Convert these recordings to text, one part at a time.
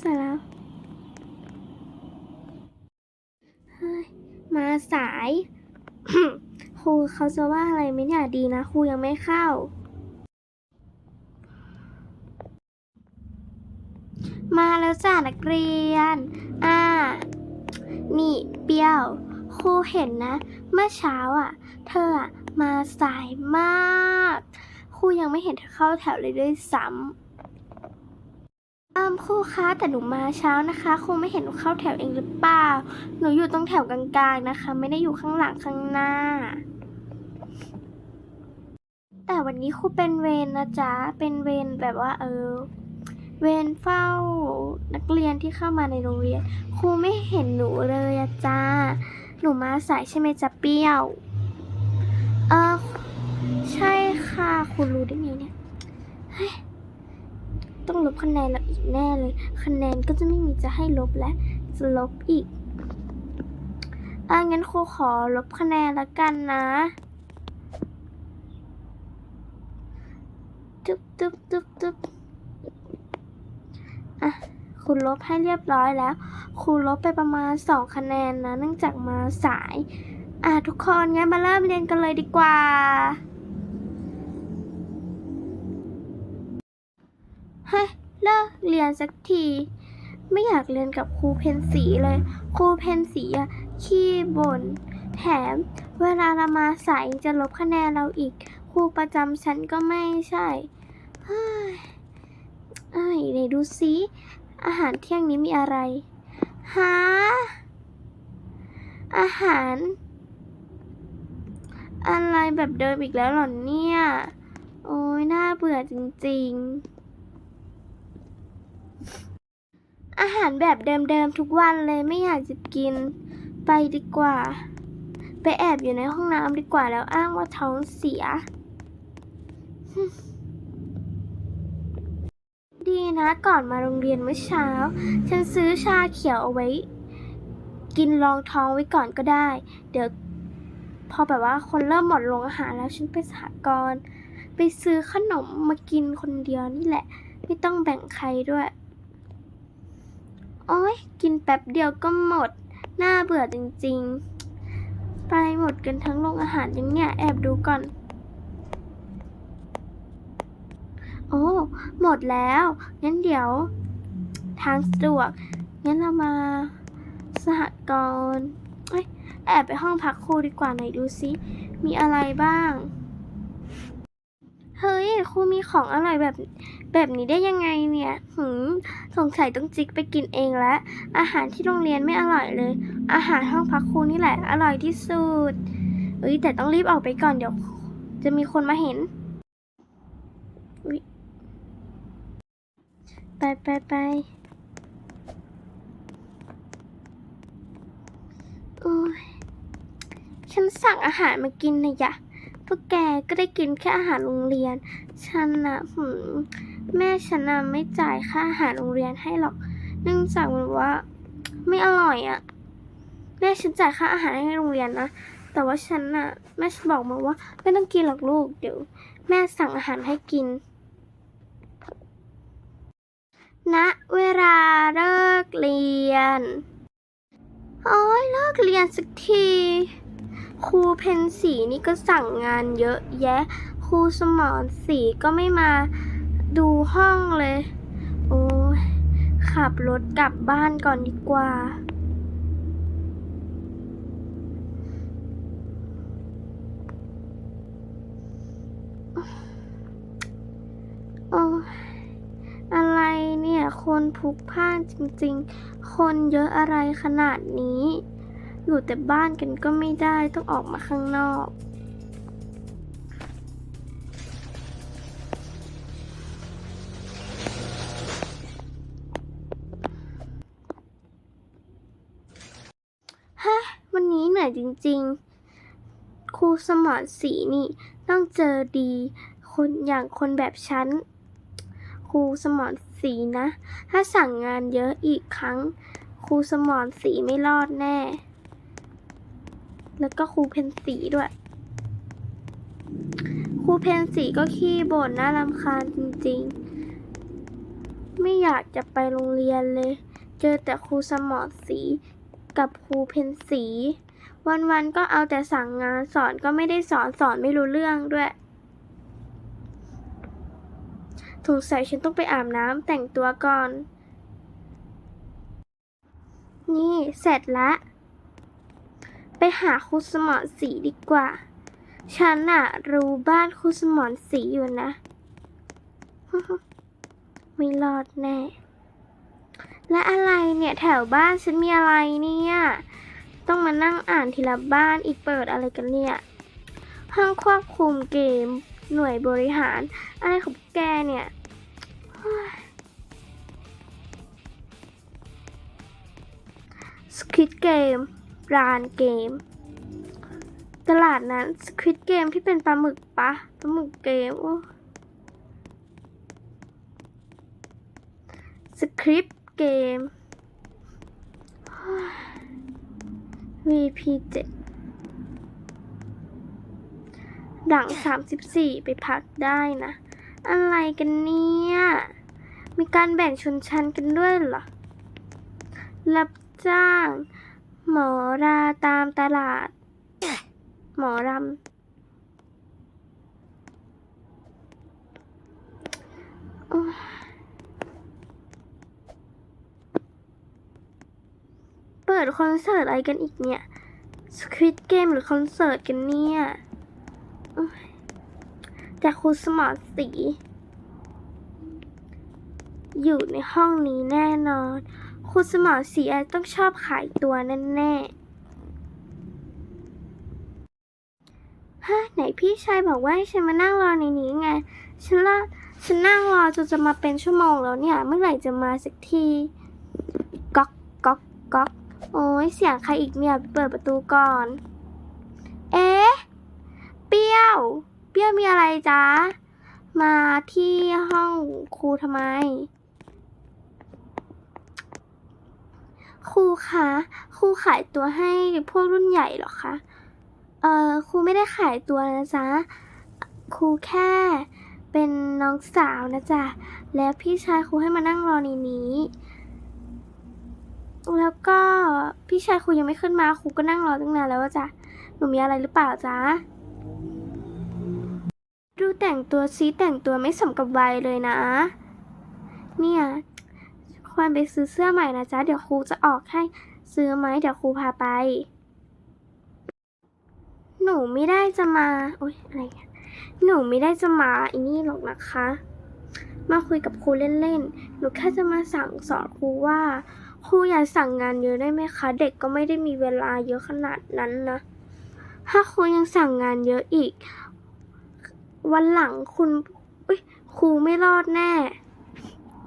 ใส่แล้วมาสายครูเขาจะว่าอะไรไหมเนี่ยดีนะครูยังไม่เข้า มาแล้วจ้านักเรียน อ่า นี่เปียวครูเห็นนะ เมื่อเช้าอะ เธออะมาสายมากครูยังไม่เห็นเธอเข้าแถวเลยด้วยซ้ำ อ้ามครูคะแต่หนูมาเช้านะคะครูไม่เห็นหนูเข้าแถวเองหรือเปล่า หนูอยู่ตรงแถวกลางๆนะคะ ไม่ได้อยู่ข้างหลังข้างหน้า แต่วันนี้ครูเป็นเวรนะจ๊ะ เป็นเวรแบบว่าเออ เวรเฝ้านักเรียนที่เข้ามาในโรงเรียน ครูไม่เห็นหนูเลยอะจ้า หนูมาสายใช่ไหมจ๊ะเปรี้ยว เออใช่ค่ะ คุณรู้ได้ไงเนี่ย เฮ้ย ต้องลบคะแนนเราอีกแน่เลย คะแนนก็จะไม่มีจะให้ลบแล้วจะลบอีกอ่างั้นครูขอลบคะแนนละกันนะตึ๊บตึ๊บตึ๊บตึ๊บอะคุณลบให้เรียบร้อยแล้ว ครูลบไปประมาณสองคะแนนนะ เนื่องจากมาสาย อะทุกคนงั้นมาเริ่มเรียนกันเลยดีกว่า เรียนสักที ไม่อยากเรียนกับครูเพนสีเลย ครูเพนสีอะขี้บ่นแถม เวลาเรามาสายจะลบคะแนนเราอีก ครูประจำชั้นก็ไม่ใช่เฮ้ยเอ้ยไหนดูซิ อาหารเที่ยงนี้มีอะไรฮะอาหาร อะไรแบบเดิมอีกแล้วหรอเนี่ย โอ้ยน่าเบื่อจริงๆ อาหารแบบเดิมๆทุกวันเลยไม่อยากจะกิน ไปดีกว่า ไปแอบอยู่ในห้องน้ำดีกว่าแล้วอ้างว่าท้องเสีย ดีนะก่อนมาโรงเรียนเมื่อเช้า ฉันซื้อชาเขียวเอาไว้ กินรองท้องไว้ก่อนก็ได้ เดี๋ยวพอแบบว่าคนเริ่มหมดโรงอาหารแล้วฉันไปสหกรณ์ไปซื้อขนมมากินคนเดียวนี่แหละ ไม่ต้องแบ่งใครด้วย ยกินแป๊บเดียวก็หมด น่าเบื่อจริงๆ ไปหมดกันทั้งโรงอาหารยังเนี่ย แอบดูก่อน โอ้ หมดแล้ว งั้นเดี๋ยว ทางสะดวก งั้นเรามาสหกรณ์เอ้ยแอบไปห้องพักครูดีกว่าหน่อยดูซิ มีอะไรบ้าง เฮ้ยครูมีของอร่อยแบบแบบนี้ได้ยังไงเนี่ยหืมสงสัยต้องจิกไปกินเองแล้วอาหารที่โรงเรียนไม่อร่อยเลย อาหารห้องพักครูนี่แหละอร่อยที่สุดเอ้ยแต่ต้องรีบออกไปก่อนเดี๋ยว จะมีคนมาเห็นไปไปไปโอ้ยฉันสั่งอาหารมากินนะยะ พวกแกก็ได้กินแค่อาหารโรงเรียน ฉันน่ะแม่ฉันน่ะไม่จ่ายค่าอาหารโรงเรียนให้หรอก เนื่องจากมันว่าไม่อร่อยอะ่ะ แม่ฉันจ่ายค่าอาหารให้โรงเรียนนะ แต่ว่าฉันน่ะแม่ฉันบอกมาว่า ไม่ต้องกินหรอกลูก เดี๋ยว แม่สั่งอาหารให้กินณเวลาเลิกเรียน โอ้ยเลิกเรียนสักที ครูเพนสีนี่ก็สั่งงานเยอะแยะ ครูสมอนสีก็ไม่มาดูห้องเลย โอ้ยขับรถกลับบ้านก่อนดีกว่า โอ้อะไรเนี่ย คนพลุกพล่านจริงๆ คนเยอะอะไรขนาดนี้ อยู่แต่บ้านกันก็ไม่ได้ต้องออกมาข้างนอก ฮะ วันนี้เหนื่อยจริงๆ ครูสมอนสีนี่ต้องเจอดี คนอย่างคนแบบฉัน ครูสมอนสีนะ ถ้าสั่งงานเยอะอีกครั้ง ครูสมอนสีไม่รอดแน่ แล้วก็ครูเพนสีด้วย ครูเพนสีก็ขี้บ่นน่ารำคาญจริงๆ ไม่อยากจะไปโรงเรียนเลย เจอแต่ครูสมอสีกับครูเพนสี วันๆก็เอาแต่สั่งงานสอนก็ไม่ได้สอนสอนไม่รู้เรื่องด้วยถูกใส่ฉันต้องไปอาบน้ำแต่งตัวก่อน นี่เสร็จละ ไปหาครูสมอนสีดีกว่า ฉันน่ะรู้บ้านครูสมอนสีอยู่นะ ไม่รอดแน่ และอะไรเนี่ยแถวบ้านฉันมีอะไรเนี่ย ต้องมานั่งอ่านทีละบ้านอีกเปิดอะไรกันเนี่ย ห้องควบคุมเกม หน่วยบริหาร อะไรของแกเนี่ยสควิตเกม ร้านเกม ตลาดนั้นสควิตเกมที่เป็นปลาหมึกปะปลาหมึกเกมโอ้สคริปเกม VP 7 หลัง 34 ไปพักได้นะ อะไรกันเนี่ย มีการแบ่งชนชั้นกันด้วยเหรอ รับจ้าง หมอราตามตลาด หมอรำโอ้เปิดคอนเสิร์ตอะไรกันอีกเนี่ยสควิตเกมหรือคอนเสิร์ตกันเนี่ยจากครูสมอสี อยู่ในห้องนี้แน่นอน ครูสมอสีอต้องชอบขายตัวแน่ๆฮะไหนพี่ชายบอกว่าให้ฉันมานั่งรอในนี้ไง ฉันละฉันนั่งรอจนจะมาเป็นชั่วโมงแล้วเนี่ย เมื่อไหร่จะมาสักทีก๊อกก๊อกก๊อกโอ้ยเสียงใครอีกเนี่ยไปเปิดประตูก่อน เอ๊ะเปรี้ยว เปรี้ยวมีอะไรจ๊ะมาที่ห้องครูทำไม ครูคะครูขายตัวให้พวกรุ่นใหญ่หรอคะ เอ่อครูไม่ได้ขายตัวนะจ๊ะ ครูแค่เป็นน้องสาวนะจ๊ะ แล้วพี่ชายครูให้มานั่งรอในนี้ แล้วก็พี่ชายครูยังไม่ขึ้นมาครูก็นั่งรอตั้งนานแล้วจ๊ะหนูมีอะไรหรือเปล่าจ๊ะ ดูแต่งตัวซีแต่งตัวไม่สมกับวัยเลยนะ เนี่ย ควรไปซื้อเสื้อใหม่นะจ๊ะ เดี๋ยวครูจะออกให้ซื้อไหมเดี๋ยวครูพาไป หนูไม่ได้จะมาโอ๊ยอะไรหนูไม่ได้จะมาอันนี้หรอกนะคะ มาคุยกับครูเล่นๆ หนูแค่จะมาสั่งสอนครูว่า ครูอย่าสั่งงานเยอะได้ไหมคะ เด็กก็ไม่ได้มีเวลาเยอะขนาดนั้นนะ ถ้าครูยังสั่งงานเยอะอีก วันหลังคุณอุ๊ยครูไม่รอดแน่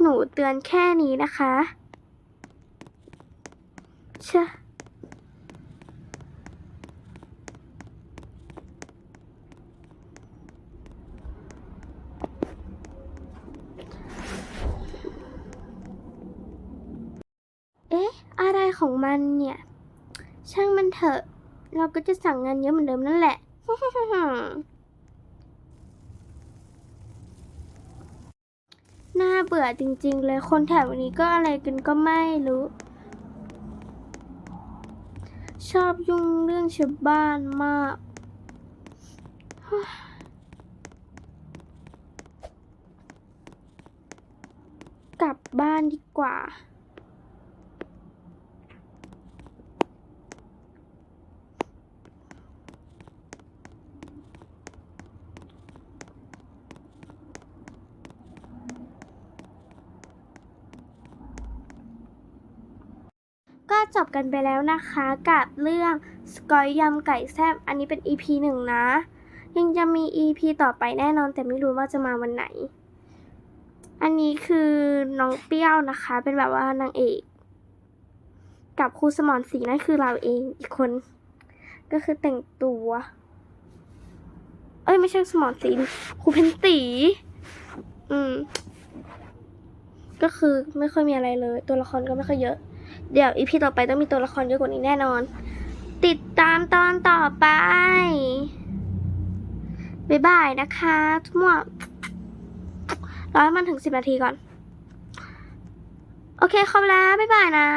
หนูเตือนแค่นี้นะคะเชอะเอ๊ะ อะไรของมันเนี่ย ช่างมันเถอะ เราก็จะสั่งงานเยอะเหมือนเดิมนั่นแหละ น่าเบื่อจริง ๆ เลยคนแถวนี้ก็อะไรกันก็ไม่รู้ ชอบยุ่งเรื่องชาวบ้านมาก กลับบ้านดีกว่า ก็ จบกันไปแล้วนะคะกับเรื่องสกอยยำไก่แซบอันนี้เป็น EP หนึ่งนะ ยังจะมี EP ต่อไปแน่นอนแต่ไม่รู้ว่าจะมาวันไหน อันนี้คือน้องเปรี้ยวนะคะ เป็นแบบว่านางเอก กับครูสมอนสีนั่นคือเราเองอีกคน ก็คือแต่งตัว เอ้ยไม่ใช่สมอนสีครูเพนตีอืมก็คือไม่ค่อยมีอะไรเลย ตัวละครก็ไม่ค่อยเยอะ เดี๋ยวอีพีต่อไปต้องมีตัวละครเยอะกว่านี้แน่นอน ติดตามตอนต่อไป บ๊ายบายนะคะทุกหมดรอให้มันถึงสิบนาทีก่อน โอเคครบแล้ว บ๊ายบายนะ